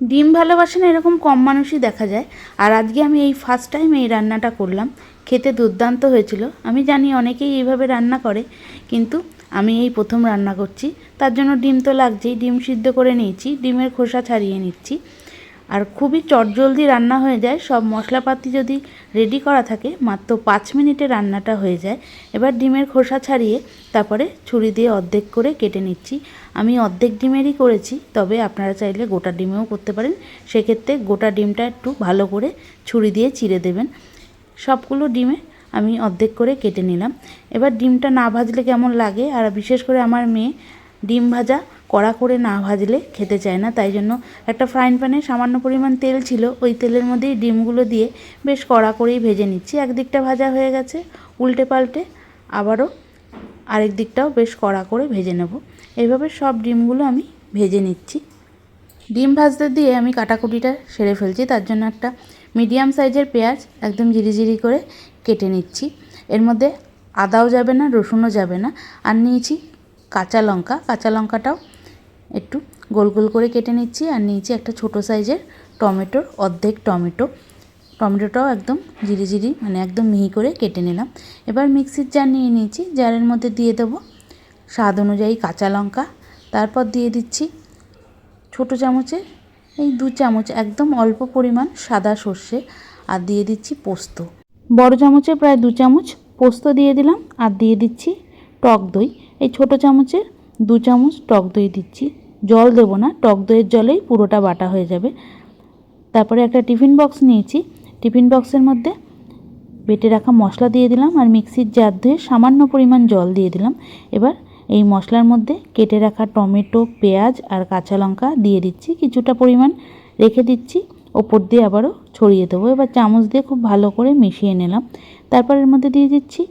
ডিম ভালোবাসে না, এরকম কম মানুষই দেখা যায়। আর আজকে আমি এই ফার্স্ট টাইম এই রান্নাটা করলাম। খেতে দুর্দান্ত হয়েছিল। আমি জানি অনেকেই এইভাবে রান্না করে, কিন্তু আমি এই প্রথম রান্না করছি। তার জন্য ডিম তো লাগছেই। ডিম সিদ্ধ করে নিয়েছি। ডিমের খোসা ছাড়িয়ে নিচ্ছি। আর খুবই চটজলদি রান্না হয়ে যায়। সব মশলাপাতি যদি রেডি করা থাকে, মাত্র পাঁচ মিনিটে রান্নাটা হয়ে যায়। এবার ডিমের খোসা ছাড়িয়ে তারপরে ছুরি দিয়ে অর্ধেক করে কেটে নিচ্ছি। আমি অর্ধেক ডিমেরই করেছি, তবে আপনারা চাইলে গোটা ডিমেও করতে পারেন। সেক্ষেত্রে গোটা ডিমটা একটু ভালো করে ছুরি দিয়ে চিড়ে দেবেন। সবগুলো ডিমে আমি অর্ধেক করে কেটে নিলাম। এবার ডিমটা না ভাজলে কেমন লাগে? আর বিশেষ করে আমার মেয়ে ডিম ভাজা কড়া করে না ভাজলে খেতে চায় না, তাই জন্য একটা ফ্রাইং প্যানে সামান্য পরিমাণ তেল ছিল, ওই তেলের মধ্যেই ডিমগুলো দিয়ে বেশ কড়া করেই ভেজে নিচ্ছি। একদিকটা ভাজা হয়ে গেছে, উল্টে পাল্টে আবারও আরেক দিকটাও বেশ কড়া করে ভেজে নেব। এইভাবে সব ডিমগুলো আমি ভেজে নিচ্ছি। ডিম ভাজতে দিয়ে আমি কাটাকুটিটা সেরে ফেলছি, তার জন্য একটা মিডিয়াম সাইজের পেঁয়াজ একদম ঝিরিঝিরি করে কেটে নিচ্ছি। এর মধ্যে আদাও যাবে না, রসুনও যাবে না, আর নিয়েছি কাঁচা লঙ্কা। কাঁচা লঙ্কাটাও একটু গোল গোল করে কেটে নিচ্ছি আর নিয়েছি একটা ছোট সাইজের টমেটোর অর্ধেক টমেটো। টমেটোটাও একদম ঝিরিঝিরি মানে একদম মিহি করে কেটে নিলাম। এবার মিক্সির জার নিয়ে নিয়েছি, জারের মধ্যে দিয়ে দেবো স্বাদ অনুযায়ী কাঁচা লঙ্কা। তারপর দিয়ে দিচ্ছি ছোটো চামচে, এই দু চামচ, একদম অল্প পরিমাণ সাদা সর্ষে আর দিয়ে দিচ্ছি পোস্ত। বড় চামচে প্রায় দু চামচ পোস্ত দিয়ে দিলাম আর দিয়ে দিচ্ছি টক দই। এই ছোটো চামচের দু চামচ টক দই দিচ্ছি। জল দেবো না, টক দইয়ের জলেই পুরোটা বাটা হয়ে যাবে। তারপরে একটা টিফিন বক্স নিয়েছি। টিফিন বক্সের মধ্যে বেটে রাখা মশলা দিয়ে দিলাম আর মিক্সির জার ধুয়ে সামান্য পরিমাণ জল দিয়ে দিলাম। এবার এই মশলার মধ্যে কেটে রাখা টমেটো, পেঁয়াজ আর কাঁচা লঙ্কা দিয়ে দিচ্ছি। কিছুটা পরিমাণ রেখে দিচ্ছি। ওপর দিয়ে আবারও ছড়িয়ে দেবো। এবার চামচ দিয়ে খুব ভালো করে মিশিয়ে নিলাম। তারপর এর মধ্যে দিয়ে দিচ্ছি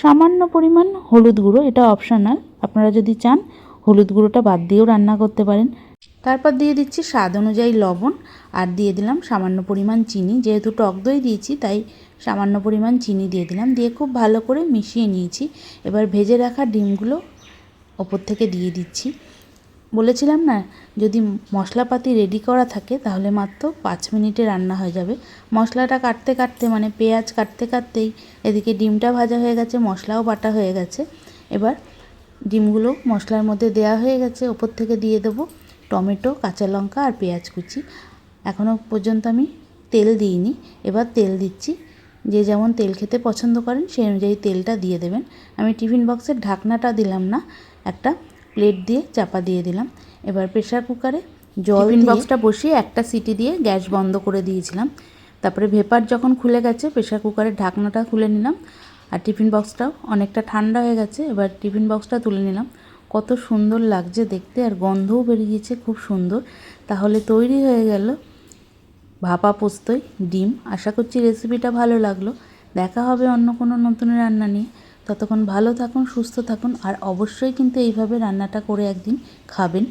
সামান্য পরিমাণ হলুদ গুঁড়ো, এটা অপশনাল আপনারা যদি চান, হলুদ গুঁড়োটা বাদ দিয়েও রান্না করতে পারেন। তারপর দিয়ে দিচ্ছি স্বাদ অনুযায়ী লবণ আর দিয়ে দিলাম সামান্য পরিমাণ চিনি। যেহেতু টক দই দিয়েছি, তাই সামান্য পরিমাণ চিনি দিয়ে দিলাম। দিয়ে খুব ভালো করে মিশিয়ে নিয়েছি। এবার ভেজে রাখা ডিমগুলো ওপর থেকে দিয়ে দিচ্ছি। বলেছিলাম না, যদি মশলাপাতি রেডি করা থাকে, তাহলে মাত্র পাঁচ মিনিটে রান্না হয়ে যাবে। মশলাটা কাটতে কাটতে মানে পেঁয়াজ কাটতে কাটতেই এদিকে ডিমটা ভাজা হয়ে গেছে, মশলাও বাটা হয়ে গেছে। এবার ডিমগুলো মশলার মধ্যে দেওয়া হয়ে গেছে। ওপর থেকে দিয়ে দেবো টমেটো কাঁচা লঙ্কা আর পেঁয়াজ কুচি। এখনও পর্যন্ত আমি তেল দিইনি। এবার তেল দিচ্ছি। যে যেমন তেল খেতে পছন্দ করেন সেই অনুযায়ী তেলটা দিয়ে দেবেন। আমি টিফিন বক্সের ঢাকনাটা দিলাম না একটা প্লেট দিয়ে চাপা দিয়ে দিলাম। এবার প্রেশার কুকারে জল টিফিন বক্সটা বসিয়ে একটা সিটি দিয়ে গ্যাস বন্ধ করে দিয়েছিলাম। তারপরে ভেপার যখন খুলে গেছে প্রেশার কুকারের ঢাকনাটা খুলে নিলাম। আর টিফিন বক্সটাও অনেকটা ঠান্ডা হয়ে গেছে, এবার টিফিন বক্সটা তুলে নিলাম। কত সুন্দর লাগছে দেখতে আর গন্ধও বেরিয়েছে খুব সুন্দর। তাহলে তৈরি হয়ে গেল ভাপা পোস্তই ডিম। আশা করছি রেসিপিটা ভালো লাগল। দেখা হবে অন্য কোনো নতুন রান্না নিয়ে। ততক্ষণ ভালো থাকুন, সুস্থ থাকুন আর অবশ্যই কিন্তু এইভাবে রান্নাটা করে একদিন খাবেন।